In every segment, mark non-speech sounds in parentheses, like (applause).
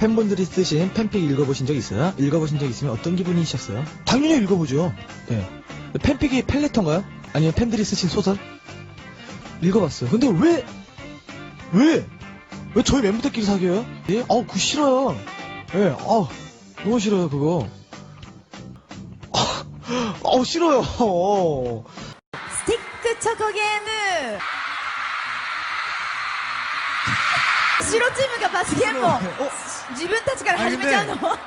팬분들이 쓰신 팬픽 읽어보신 적 있어요? 읽어보신 적 있으면 어떤 기분이셨어요? 당연히 읽어보죠. 네. 팬픽이 펠레터인가요? 아니면 팬들이 쓰신 소설? 읽어봤어요. 근데 왜? 왜? 왜 저희 멤버들끼리 사귀어요? 예? 아우, 그 싫어요. 예, 아우, 너무 싫어요, 그거. (laughs) 아우, 싫어요. 스티크 초코 게임! 白チームが罰ゲームを 어? 自分たちから始めちゃうの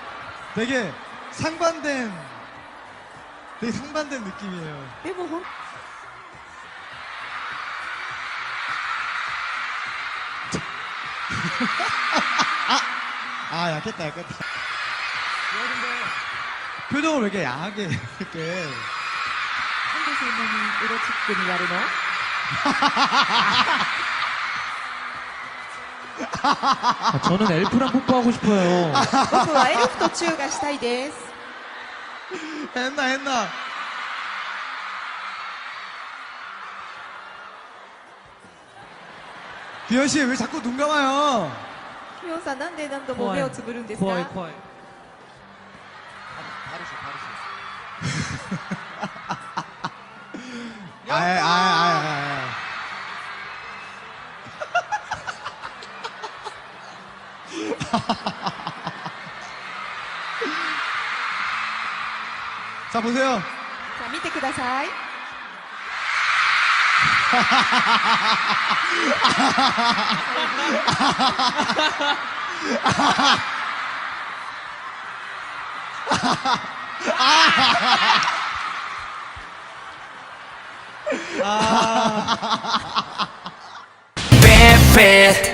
되게 상반된 되게 상반된 느낌이에요. でもほん 아 약했다 약했다. 표정을 왜 이렇게 야하게 이렇게 なんでそんなにエロチックにやるの 아, 저는 엘프랑 뽀뽀하고 싶어요. 僕はエルフとチューがしたいです 했나 했나. 규현 씨 왜 자꾸 눈 감아요? キヨンさんなんで何度も目をつぶるんですか 코아이, 코아이. 아이 (laughs) 아이 아이 아 (laughs) 자 보세요. さあ見てください Bad, bad.